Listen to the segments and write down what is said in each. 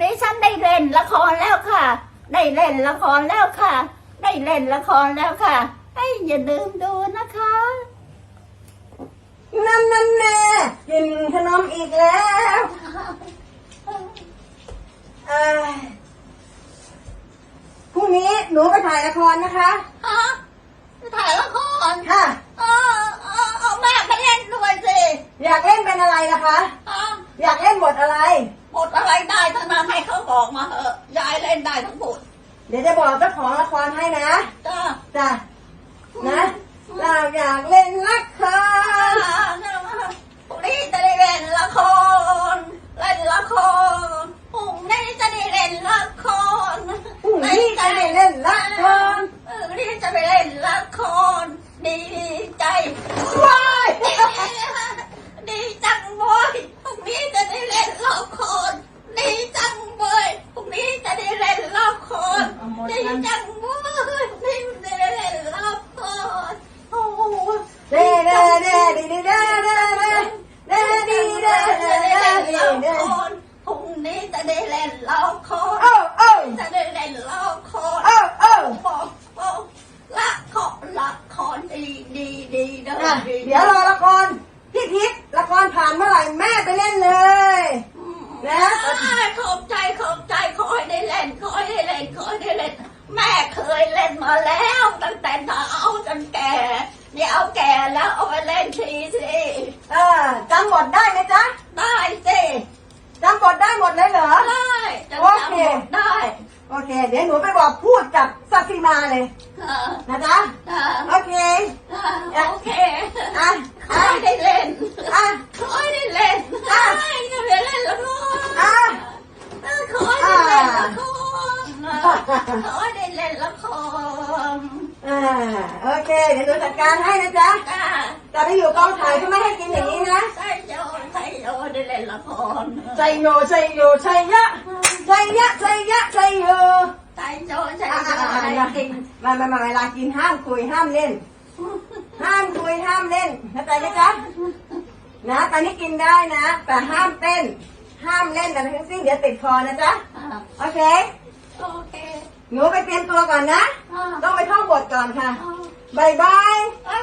ดิฉันได้เล่นละครแล้วค่ะ ได้เล่นละครแล้วค่ะ ได้เล่นละครแล้วค่ะให้อย่าลืมดูนะคะนั่นนั่นแน่กินขนมอีกแล้วเอ้ยพรุ่งนี้หนูไปถ่ายละครนะคะฮะถ่ายละครค่ะเออเออเอาแม่ไปเล่นด้วยสิอยากเล่นเป็นอะไรนะคะ ฮะอยากเล่นบทอะไร บทอะไรได้ทั้งนั้นให้เขาบอกมาเถอะยายเล่นได้ทั้งบทเดี๋ยวจะบอกเจ้าของละครให้นะจ้าจ้ะนะเราอยากเล่นละครพรุ่งนี้จะได้เล่นละครเล่นละครพรุ่งนี้จะได้เล่นละครพรุ่งนี้จะได้เล่นละครเออวันนี้จะไปเล่นละครดีใจว้ายดีจังเว้ยพรุ่ง นี้จะได้เล่นละครดีจังเว้ยพรุ่งนี้จะได้เล่นละครดีจังเว้ยพรุ่งนี้จะได้เล่นละครโอ้โห เด้เด้เด้ดีดีเด้เด้เด้เด้ดีเด้เด้เด้ดีเด้ พรุ่งนี้จะได้เล่นละคร โอ้โอ้ จะได้เล่นละคร โอ้โอ้ บอกบอกละครละครดีดีดีเด้อ อะ ดี เดี๋ยวรอละครพี่ทิพย์ละครผ่านเมื่อไหร่แม่ไปเล่นเลย นะ อ่าขอบใจขอบใจขอให้ได้เล่นขอให้ได้เล่นขอให้ได้เล่น แม่เคยเล่นมาแล้ว ตั้งแต่เท้าจนแก่เดี๋ยวแก่แล้วเอาไปเล่นทีสิ เออจำบทได้ไหมจ๊ะ ได้สิ จำบทได้หมดเลยเหรอ ได้จะ โอเค จำบทได้ โอเคเดี๋ยวหนูไปบอกพูดกับสัตย์สีมาเลยเออนะจ๊ะเออโอเคเออโอเคอะขอให้ได้เล่นอะขอให้ได้เล่นอะขอให้ได้เล่นละครอะขอให้ได้เล่นละครขอให้ได้เล่นละครอ่าโอเคเดี๋ยวหนูจัดการให้นะจ๊ะอ่าแต่ไปอยู่กองถ่ายก็ไม่ให้กินอย่างนี้นะใช่โยใช่โยได้เล่นละครใจโยใจโยใจยะ ใจยะใจยะใจโยใช่โยใช่อะโยอะอะอะมามามาเวลากินห้ามคุยห้ามเล่น ห้ามคุยห้ามเล่นเข้าใจไหมจ๊ะนะตอนนี้กินได้นะ แต่ห้ามเต้น ห้ามเล่นแต่ทั้งสิ้นเดี๋ยวติดคอนะจ๊ะอ่าโอเคโอเคหนูไปเตรียมตัวก่อนนะอ่าต้องไปท่องบทก่อนค่ะอ่าบายบายอ่า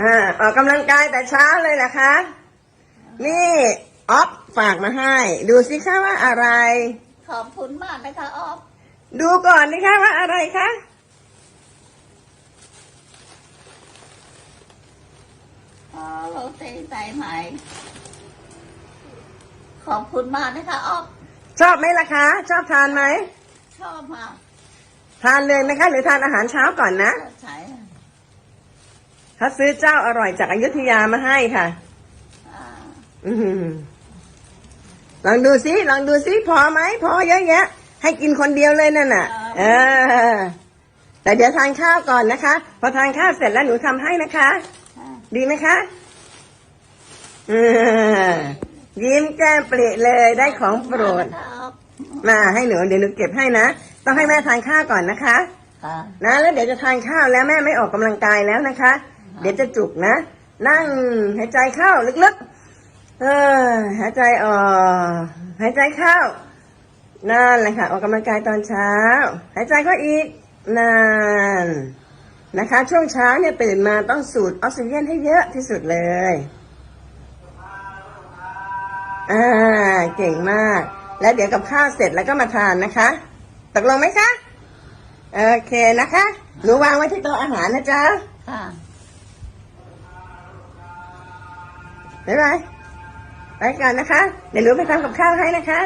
อ่าออกกำลังกายแต่เช้าเลยนะคะ นี่ ออฟฝากมาให้ ดูสิคะว่าอะไร ขอบคุณมากนะคะออฟดูก่อนนะคะว่าอะไรคะอ๋อโรตีสายไหม ขอบคุณมากนะคะออฟชอบไหมล่ะคะ ชอบทานไหม ชอบมากทานเลยไหมคะ หรือทานอาหารเช้าก่อนนะใช่เขาซื้อเจ้าอร่อยจากอยุธยามาให้ค่ะ อ่า อือหือ ลองดูสิลองดูสิพอไหมพอเยอะแยะ ให้กินคนเดียวเลยนั่นน่ะ เออ แต่เดี๋ยวทานข้าวก่อนนะคะ พอทานข้าวเสร็จแล้วหนูทำให้นะคะอ่าดีไหมคะเออยิ้มแก้มปริเลยได้ของโปรดครับมาให้หนูเดี๋ยวหนูเก็บให้นะต้องให้แม่ทานข้าวก่อนนะคะค่ะนะแล้วเดี๋ยวจะทานข้าวแล้วแม่ไม่ออกกำลังกายแล้วนะคะ เดี๋ยวจะจุกนะ นั่งหายใจเข้าลึกๆ เออหายใจออกหายใจเข้า นั่นแหละค่ะ ออกกำลังกายตอนเช้า หายใจเข้าอีกนั่นนะคะ ช่วงเช้าเนี่ยตื่นมาต้องสูดออกซิเจนให้เยอะที่สุดเลยอ่าเก่งมาก แล้วเดี๋ยวกับข้าวเสร็จแล้วก็มาทานนะคะ ตกลงไหมคะโอเคนะคะหนูวางไว้ที่โต๊ะอาหารนะจ๊ะค่ะบ๊ายบาย ไปก่อนนะคะเดี๋ยวหนูไปทำกับข้าวให้นะคะ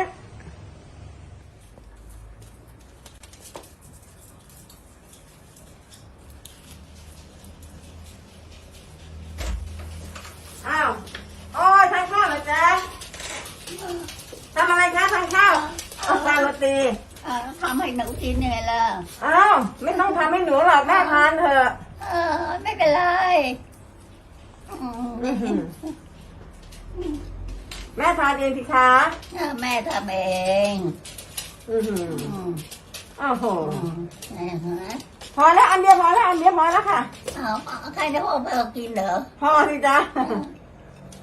โอ้โห พอแล้วอันเดียวพอแล้วอันเดียวพอแล้วค่ะ เอเอาใครจะพออไปเอกินเหรอพอสิจ้า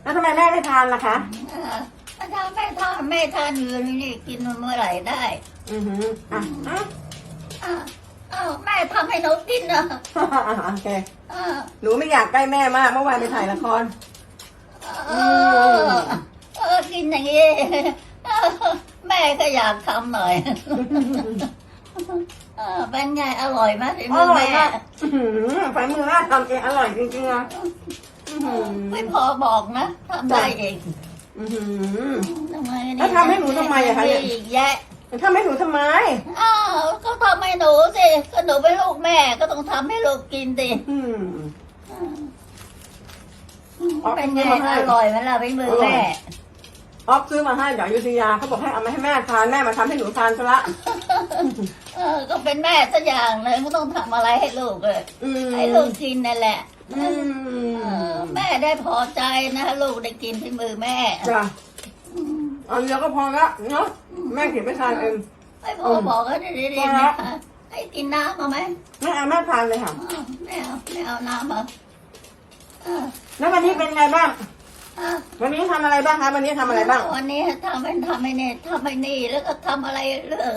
แล้วทำไมแม่ไม่ทานล่ะคะเออทานแม่ทานแม่ทานอยู่นี่นี่กินเมื่อไหร่ได้อือหืออะอะาแม่ทำให้หนูกินเหรอะโอเคเออหนูไม่อยากใกล้แม่มากเมื่อวานไปถ่ายละคร เออเออกินอย่างนี้แม่ก็อยากทำหน่อย เป็นไงอร่อยไหมฝีอมือร่อยแม่มากอื้อหืมือแม่ทำเองอร่อยจริงๆอะไม่พอบอกนะทำได้เองทำไมถ้วทำให้หนูทำไมอะคะเนี่ยกแยะทำให้หนูทำไม อ้าวก็ทำให้หนูสิก็หนูเป็นลูกแม่ก็ต้องทำให้ลูกกินดิเป็นไงอร่อยไหมล่ะฝีมือแม่ อ ออฟซื้อมาให้จากยุธยาเขาบอกให้เอามาให้แม่ทานแม่มาทำให้หนูทานซะละก็เป็นแม่ซะอย่างเลยไม่ต้องทำอะไรให้ลูกเลยให้ลูกกินนั่นแหละอแม่ได้พอใจนะลูกได้กินที่มือแม่ จ้ะอันเดียวก็พอละเนาะแม่เขียนไม่ทานเอง ไม่พอบอกก็ได้ดีๆนะให้กินน้ำมาไหมแม่เอาแม่ทานเลยค่ะ อ้ไม่เอาไม่เอาน้ำมาแล้ววันนี้เป็นไงบ้าง วันนี้ทำอะไรบ้างคะวันนี้ทำอะไรบ้าง วันนี้ทำเป็นทำไปเนี่ยทำไอ้นี่แล้วก็ทำอะไรเรอง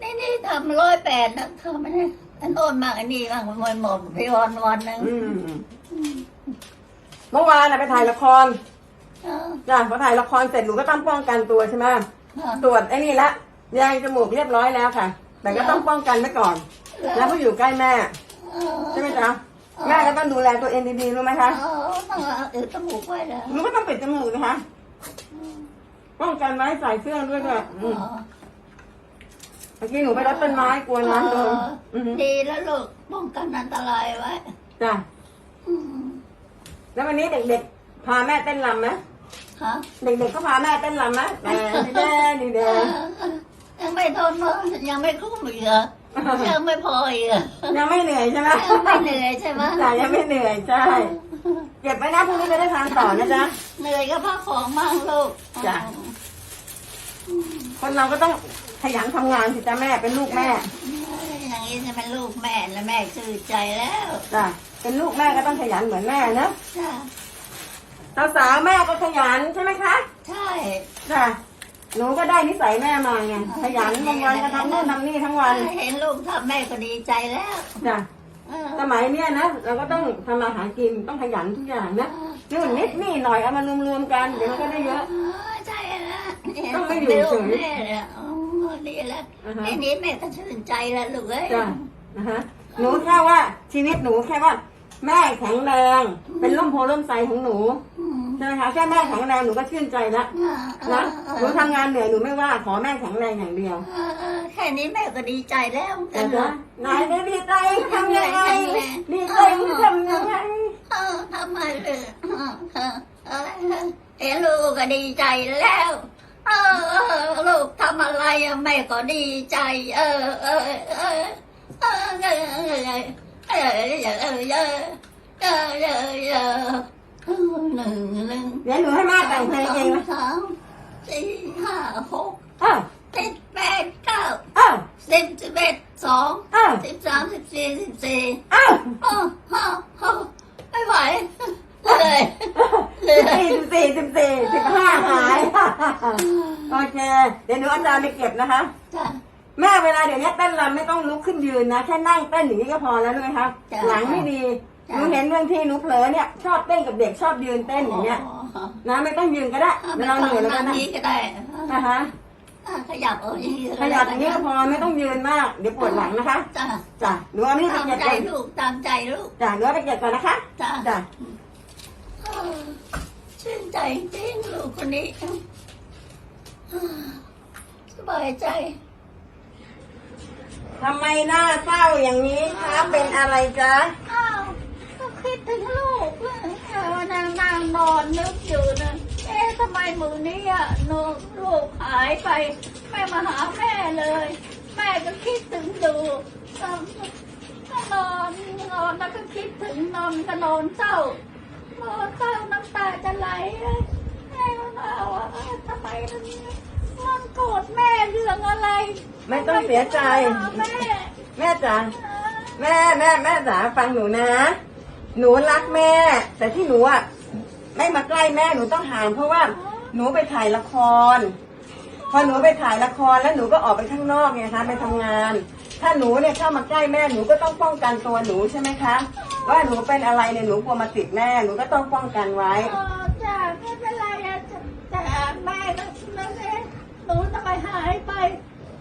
นี่นี่ทำร้อยแปดนะทำไปเนี่ยอันโน้นมากอันนี้มากมันหมดไปวันวันหนึ่งเมื่อวานอะไปถ่ายละครจ้ะพอถ่ายละครเสร็จหนูก็ต้องป้องกันตัวใช่ไหมตรวจไอ้นี่ละแยงจมูกเรียบร้อยแล้วค่ะ แต่ก็ต้องป้องกันไว้ก่อน แล้วก็อยู่ใกล้แม่ใช่ไหมจ๊ะ แม่ก็ต้องดูแลตัวเองดีๆรู้ไหมคะต้องเอาองหูไว้เลยหนูก็ต้องปิดจมูกนะคะป้องกันไว้ใส่เสื้อด้วยค่ะเมื่อกี้หนูไปรัดต้นไม้กลัวน้ำโดนอืดีแล้วลูกป้องกันอันตรายไว้จ้ะแล้ววันนี้เด็กๆ พาแม่เต้นลำไหมะเด็กๆก็พาแม่เต้นลำไหมแดนแดนแดน ยังไม่ทนมั้งยังไม่คลุ้มอีกเหร ยังไม่พออีกเหรอยังไม่เหนื่อยใช่ไหมไม่เหนื่อยใช่ไหมจ่ยังไม่เหนื่อยใช่ เก็บไว้นะพรุ่งนี้จะได้ทานต่อนะจ๊ะ เหนื่อยก็พักของบ้างลูกจ้ะคนเราก็ต้องขยันทำงานสิจ้ะแม่เป็นลูกแม่ อย่างนี้จะเป็นลูกแม่และแม่ชื่อใจแล้วจ้ะเป็นลูกแม่ก็ต้องขยันเหมือนแม่นะจ้ะสาวสาวแม่ก็ขยันใช่ไหมคะ ใช่จ้ะ หนูก็ได้นิสัยแม่มาไงขยัทั้งวันก็ทำนู่นทำนี่ทั้งวันเห็นลูกทำแม่ก็ดีใจแล้วจ้ะสมัยเนี้ยนะเราก็ต้องทำมาหากินต้องขยันทุกอย่างนะนู่นนิดนี่หน่อยเอามารวมๆกันเดี๋ยวก็ได้เยอะใช่แล้วต้องไม่อยู่เฉยแม่เนี่ดีแล้วไอ้นี้แม่ก็ชื่นใจแล้วลูกเอ้ยหนูแค่ว่าชีวิตหนูแค่ว่า แม่แข็งแรง เป็นร่มโพล่มใสของหนู ใช่ไหมคะแค่แม่แข็งแรงหนูก็ชื่นใจแล้วนะหนูทำงานเหนื่อยหนูไม่ว่าขอแม่แข็งแรงอย่างเดียวแค่นี้แม่ก็ดีใจแล้วกันนะไหนไม่ดีใจทำยังไงดีใจทำยังไงทำไมเออเห็นลูกก็ดีใจแล้วเออลูกทำอะไรแม่ก็ดีใจ เออเออเออเออเออเออเออเออเออเออ แต่งเพลงเองนะสามสี่ห้าหกเออเจ็ดแปดเก้าเออสิบสิบเอ็ดสองเออสิบสามสิบสี่สิบสี่เออโอ้โหโอ้ไม่ไหวเลยเลสิบยสี่สิบสี่สิบสี่สิบห้าหายโอเค เดี๋ยวหนูเอาจารย์ไปเก็บนะคะจ้ะแม่เวลาเดี๋ยวนี้เต้นรำไม่ต้องลุกขึ้นยืนนะ แค่นั่งเต้นอย่างนี้ก็พอแล้วรู้ไหมคะจ้ะหลังไม่ดี หจ้ะนูเห็นเรื่องที่หนูเผลอเนี่ยชอบเต้นกับเด็กชอบยืนเต้นอย่างเงี้ยนะไม่ต้องยืนก็ได้อ่าไม่ไม่ต้ต้อองงยืนแล้วนั่ก็งนะนี้ก็ได้นะคะอ่าขยับเอาอย่างนี้ขยับอย่างนี้ก็พอไม่ต้องยืนมากเดี๋ยวปวดหลังนะคะจ้ะจ้ะหนูเอานี่ไปตามเก็บใจก่อนลูกตามใจลูกจ้ะหนูเอาไปเก็บก่อนนะคะจ้ะจ้ะเออชื่นใจจริงลูกคนนี้อ่าสบายใจทำไมหน้าเศร้าอย่างนี้คะเป็นอะไรจ๊ะอ้าวก็ คิดถึงลูกเลยเออนางนางนอนนึกอยู่นะเอ๊ะทำไมมือนี้อะนกลูกหายไปไม่มาหาแม่เลย แม่ก็คิดถึงดูก็นอนนอนแล้วก็คิดถึงนอนก็นอนเศร้านอนเศร้าน้ำตาจะไหลแม่ก็มาว่าเอ๊ะทำไมมันมันโกรธแม่เรื่องอะไรไม่ต้องเสียใจ แม่แม่จ๋าแม่แม่แม่จ๋าฟังหนูนะ หนูรักแม่ แต่ที่หนูอะไม่มาใกล้แม่หนูต้องห่างเพราะว่าหนูไปถ่ายละคร พอหนูไปถ่ายละครแล้วหนูก็ออกไปข้างนอกไงคะไปทำงาน ถ้าหนูเนี่ยเข้ามาใกล้แม่หนูก็ต้องป้องกันตัวหนูใช่ไหมคะ ว่าหนูเป็นอะไรเนี่ยหนูกลัวมาติดแม่หนูก็ต้องป้องกันไว้เออจ้าไม่เป็นไรอะแต่แม่ก็นั่นเองหนูทำไมหายไป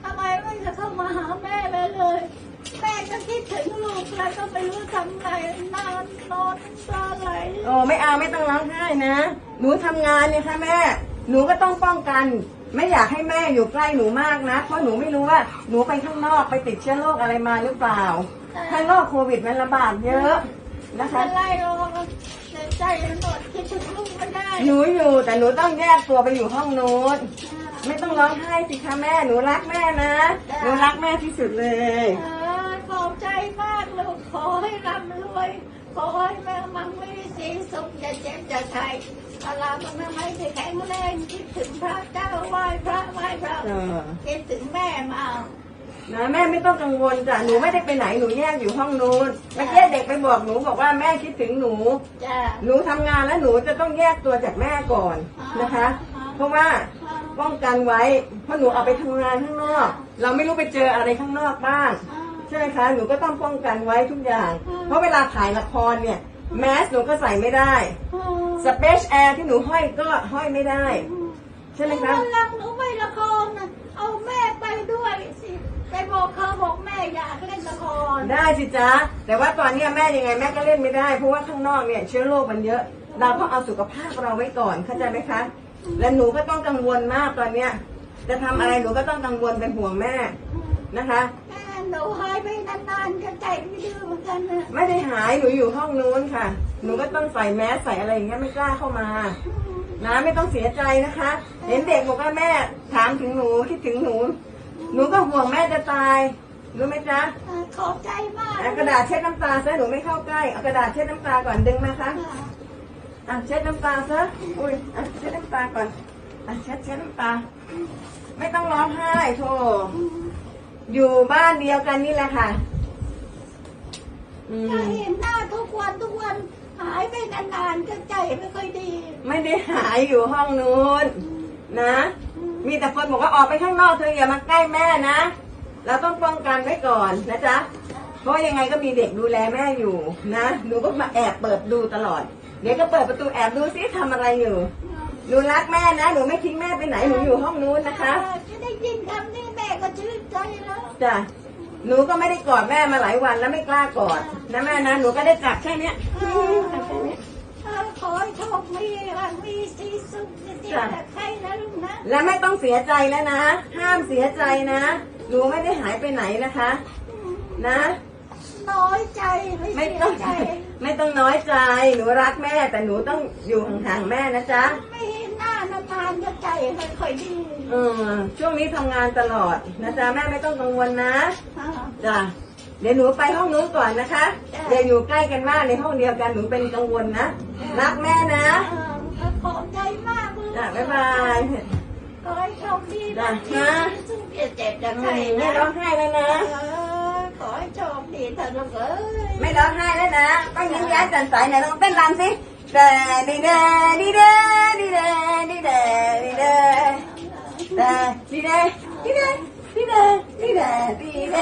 ทำไมไม่จะเข้ามาหาแม่แม่เลย แม่ก็คิดถึงลูกแล้วก็ไม่รู้ทำไง นอนนอนตาไหลโอ้ไม่เอาไม่ต้องร้องไห้นะหนูทำงานเนี่ยค่ะแม่ หนูก็ต้องป้องกัน ไม่อยากให้แม่อยู่ใกล้หนูมากนะ เพราะหนูไม่รู้ว่าหนูไปข้างนอกไปติดเชื้อโรคอะไรมาหรือเปล่าถ้าโรคโควิดมันระบาดเยอะนะไม่คะเป็นไรหรอกในใจมันหมดคิดถึงลูกไม่ได้หนูอยู่แต่หนูต้องแยกตัวไปอยู่ห้องนู้นไม่ต้องร้องไห้สิคะแม่หนูรักแม่นะหนูรักแม่ที่สุดเลย เออขอบใจมากลูกขอให้ร่ำรวย ขอให้แม่มั่งมีสีสุขอย่าเจ็บอย่าไข้ตลาดมันไม่ได้แข็งแรงคิดถึงพระเจ้าไหว้พระไหว้พระเออคิดถึงแม่มานะแม่ไม่ต้องกังวลจ้ะหนูไม่ได้ไปไหนหนูแยกอยู่ห้องนู้นเมื่อกี้เด็กไปบอกหนูบอกว่าแม่คิดถึงหนูจ้าหนูทำงานแล้วหนูจะต้องแยกตัวจากแม่ก่อนนะคะ เพราะว่าป้องกันไว้เพราะหนูเอาไปทำงานข้างนอก เราไม่รู้ไปเจออะไรข้างนอกบ้าง ใช่ไหมคะหนูก็ต้องป้องกันไว้ทุกอย่าง เพราะเวลาถ่ายละครเนี่ยแมสหนูก็ใส่ไม่ได้สเปซแอร์ที่หนูห้อยก็ห้อยไม่ได้ ใช่ไหมคะวันหลังหนูไปละครนะเอาแม่ไปด้วยสิไปบอกเขาบอกแม่อยากเล่นละครได้สิจ๊ะแต่ว่าตอนเนี้ยแม่ยังไงแม่ก็เล่นไม่ได้ เพราะว่าข้างนอกเนี่ยเชื้อโรคมันเยอะ เราต้องเอาสุขภาพเราไว้ก่อนเข้าใจไหมคะ และหนูก็ต้องกังวลมากตอนเนี้ยจะทำอะไรหนูก็ต้องกังวลเป็นห่วงแม่นะคะแม่ หนูหายไปนานๆก็ใจไม่ดื้อเหมือนกันนะไม่ได้หายหนูอยู่ห้องนู้นค่ะ หนูก็ต้องใส่แมสใส่อะไรอย่างเงี้ยไม่กล้าเข้ามา นะไม่ต้องเสียใจนะคะ เห็นเด็กบอกว่าแม่ถามถึงหนูคิดถึงหนู หนูก็ห่วงแม่จะตายรู้ไหมจ๊ะขอบใจมากเอากระดาษเช็ดน้ำตาซะหนูไม่เข้าใกล้เอากระดาษเช็ดน้ำตาก่อนดึงมาคะอะเช็ดน้ำตาซะอุ้ยอะเช็ดน้ำตาก่อนอะเช็ดเช็ดน้ำตา ไม่ต้องร้องไห้โธ่ อยู่บ้านเดียวกันนี่แหละค่ะ อืถ้ามเห็นหน้าทุกวันทุกวัน หายไปนานๆก็ใจไม่ค่อยดีไม่ได้หายอยู่ห้องนู้นนะมีแต่คนบอกว่าออกไปข้างนอกเธออย่ามาใกล้แม่นะ เราต้องป้องกันไว้ก่อนนะจ๊ะ เพราะยังไงก็มีเด็กดูแลแม่อยู่นะหนูก็มาแอบเปิดดูตลอด เดี๋ยวก็เปิดประตูแอบดูซิทำอะไรอยู่ หนูรักแม่นะ หนูไม่ทิ้งแม่ไปไหน หนูอยู่ห้องนู้นนะคะจะได้ยินคำนี้แม่ ก็ชื่นใจแล้วจ้ะหนูก็ไม่ได้กอดแม่มาหลายวันแล้วไม่กล้ากอดนะแม่นะหนูก็ได้จับแค่เนี้ยจับแค่เนี้ยขอให้โชคมีรักมีสีสุขจะเจ็บแต่ใครนะลูกนะ และไม่ต้องเสียใจแล้วนะ ห้ามเสียใจนะ หนูไม่ได้หายไปไหนนะคะ นะ น้อยใจไม่ไม่เสียต้องใจ ไม่ต้องน้อยใจ หนูรักแม่แต่หนูต้องอยู่ห่างๆแม่นะจ๊ะไม่ เห็นหน้านานๆก็ใจไม่ค่อยดีเออช่วงนี้ทำงานตลอดนะจ๊ะแม่ไม่ต้องกังวลนะอ่าจ้ะเดี๋ยวหนูไปห้องนู้นก่อนนะคะจ้ะ อย่าอยู่ใกล้กันมากในห้องเดียวกันหนูเป็นกังวลนะรักแม่นะอ่าขอบใจมากลูกจ้ะบ๊ายบาย ขอให้โชคดีจ้ะนะนะสุขอย่าเจ็บอย่าอืไข้มไม่นะร้องไห้แล้วนะ เออขอให้โชคดีเถอะลูกเอ้ย ไม่ร้องไห้แล้วนะต้องยิ้มแย้มแจ่มใสไหนลองเต้นรำสิ เดดีเดดีเดดีเดดีเดดีเดเดดีเดดีเดดีเดดีเดดีเด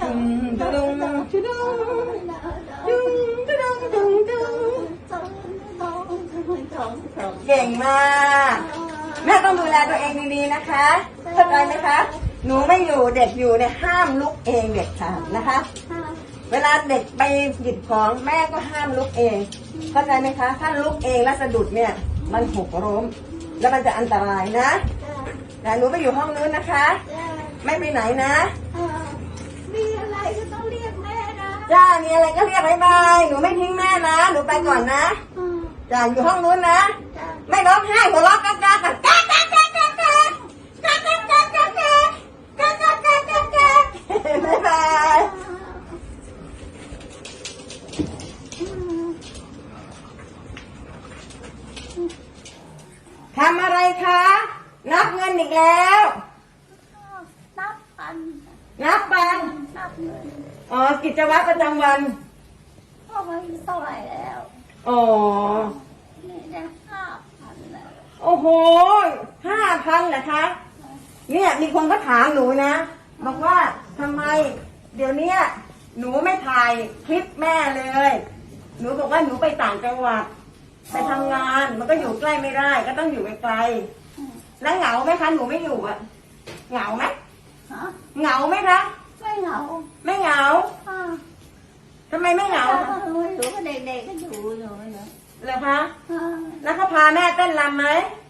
อืมดุดุงดุดุงดุงดุดุงดุงดุงเก่งมากแม่ต้องดูแลตัวเองดีๆนะคะเข้าใจไหมคะหนูไม่อยู่เด็กอยู่เนี่ยห้ามลุกเองเด็กค่ะนะคะ เวลาเด็กไปหยิบของแม่ก็ห้ามลุกเอง เข้าใจไหมคะ ถ้าลุกเองแล้วสะดุดเนี่ย มันหกล้ม แล้วมันจะอันตรายนะแต่หนูไปอยู่ห้องนู้นนะคะ ไม่ไปไหนนะมีอะไรก็ต้องเรียกแม่นะจ้ามีอะไรก็เรียกบายบายหนูไม่ทิ้งแม่นะ หนูไปก่อนนะจ้าอยู่ห้องนู้นนะ ไม่ร้อ เดี๋ยวเนี้ยหนูไม่ถ่ายคลิปแม่เลย หนูบอกว่าหนูไปต่างจังหวัดไปทำงานมันก็อยู่ใกล้ไม่ได้ ก็ต้องอยู่ไกลๆแล้วเหงาไหมคะหนูไม่อยู่อะเหงาไหมฮะเหงาไหมคะไม่เหงาไม่เหงาอ่าทำไมไม่เหงาถ้อยู่ก็เด็กๆก็อยู่อยู่เลยเหรอคะอ่าแล้วเขาพาแม่เต้นรำไหม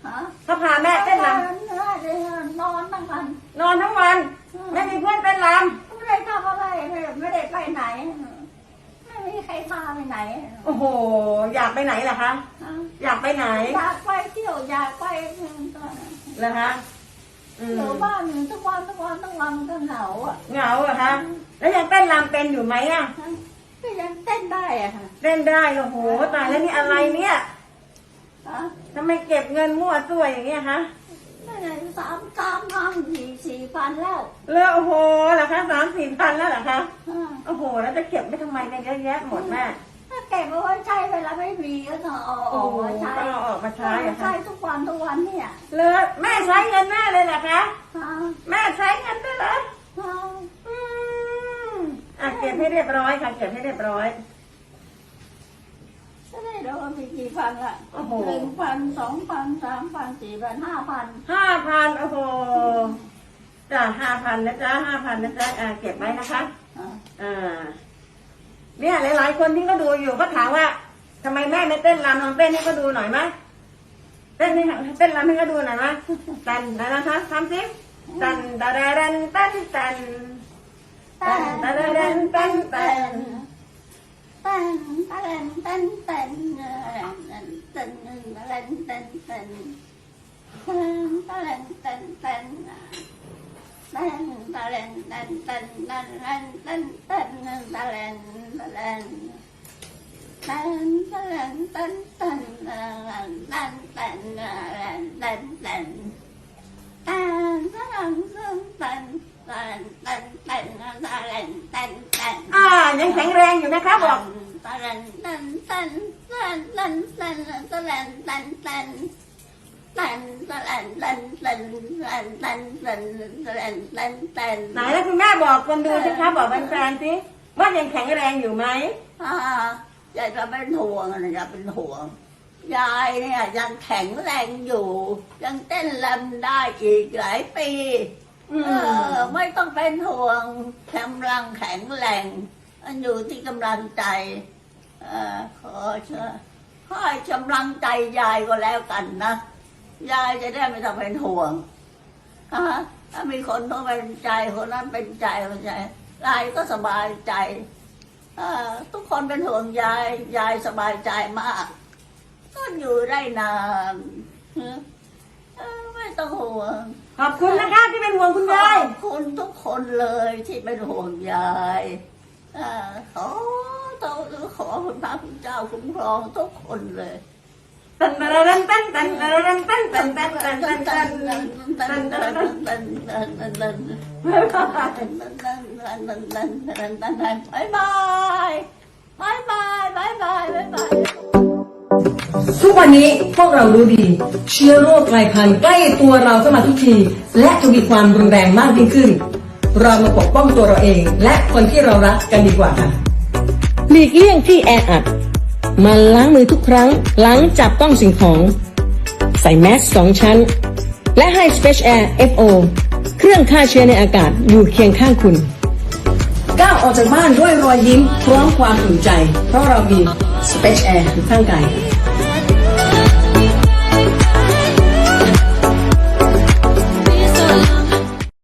ฮะเขาพาแม่เต้นรนอนนอนทั้งวันำนอนทั้งวัน ไม่มีเพื่อนเต้นรไม่ ได้ทำอะไรไม่ไม่ได้ไปไหน ไม่มีใครพาไปไหนำโอ้โห อยากไปไหนล่ะคะอ่าอยากไปไหนอยากไปเที่ยวอยากไปเหรอคะอืมอยู่บ้านทุกวันทุกวันทุกวันก็เหงาอะเหงาเหรอคะ แล้วยังเต้นรำเป็นอยู่ไหมอะก็ยังเต้นได้อะค่ะเต้นได้โอ้โหตายแล้วนี่อะไรเนี่ยอะทำไมเก็บเงินมั่วซั่วอย่างเงี้ยคะ นั่นไงสามสามพันสี่สี่พันแล้วเลือกโอ้โหเหรอคะสามสี่พันแล้วเหรอคะอ่าโอ้โห แล้วจะเก็บไปทำไมเนี่ยเยอะแยะหมดแม่ถ้าเก็บเอาไว้ใช้เวลาไม่มีก็ต้องเอาอโอ้อกโหมาใช้ต้องเอาออกมาใช้เหรอใช้คะทุกวันทุกวันเนี่ยเลือกแม่ใช้เงินแม่เลยเหรอคะอ่าแม่ใช้เงินด้วยเหรออ่าอืมอะเก็บให้เรียบร้อยค่ะเก็บให้เรียบร้อย ก็ได้เรามีกี่พันละโอ้โห หนึ่งพันสองพันสามพันสี่พันห้าพันห้าพันโอ้โหจ้ะห้าพันนะจ๊ะห้าพันนะจ๊ะอ่าเก็บไว้นะคะอ่าอ่าเนี่ยหลาย ๆ คนที่ก็ดูอยู่ก็ถามว่าทำไมแม่ไม่เต้นรำลองเต้นให้ก็ดูหน่อยไหมเต้นให้เต้นรำให้ก็ดูหน่อยไหมตันนะนะคะทำสิตันตะเรรันตันตัน ตันตะเรรันตันตันเต้นเต้น ba lần tên tình tình ba lần tình tình ba lần tình tình ba lần ba lần tình tình ba lần tình tình ba lần ba lần ba lần ba lần tình tình ba lần tình tình ba lần tình tình ta ba lần thương tình อ่ายังแข็งแรงอยู่นะคะบอกไหนแล้วคุณแม่บอกคนดูสิคะบอกแฟนๆสิว่ายังแข็งแรงอยู่ไหมอ่ายะจะเป็นห่วงนะยายเป็นห่วงยายเนี่ยยังแข็งแรงอยู่ ยังเต้นลำได้อีกหลายปี เออ ไม่ต้องเป็นห่วงกำลังแข็งแรงมันอยู่ที่กำลังใจเออขอเชิญให้กำลังใจยายก็แล้วกันนะยายจะได้ไม่ต้องเป็นห่วงฮะถ้ามีคนต้องเป็นใจคนนั้นเป็นใจคนใจยายก็สบายใจอทุกคนเป็นห่วงยายยายสบายใจมากก็อยู่ได้นานไม่ต้องห่วง ขอบคุณนะคะที่เป็นห่วงคุณยายขอบคุณทุกคนเลยที่เป็นห่วงยายเอ่อขอเจ้าขอพระพระคุณเจ้าคุ้มครองทุกคนเลยตันตะเรรันตันตันตะเรรันตันตันตันตันตันตันตันตันตันตันบายบายบายบายบายบายบายบาย ทุกวันนี้พวกเรารู้ดี เชื้อโรคกลายพันธุ์ใกล้ตัวเราเข้ามาทุกที และทวีความรุนแรงมากยิ่งขึ้น เรามาปกป้องตัวเราเอง และคนที่เรารักกันดีกว่าค่ะหลีกเลี่ยงที่แออัดหมาล้างมือทุกครั้งหลังจับต้องสิ่งของ ใส่แมสสองชั้น และให้ Space Air FO เครื่องฆ่าเชื้อในอากาศอยู่เคียงข้างคุณก้าวออกจากบ้านด้วยรอยยิ้มพร้อมความอุ่นใจ เพราะเรามี Space Air อยู่ข้างกาย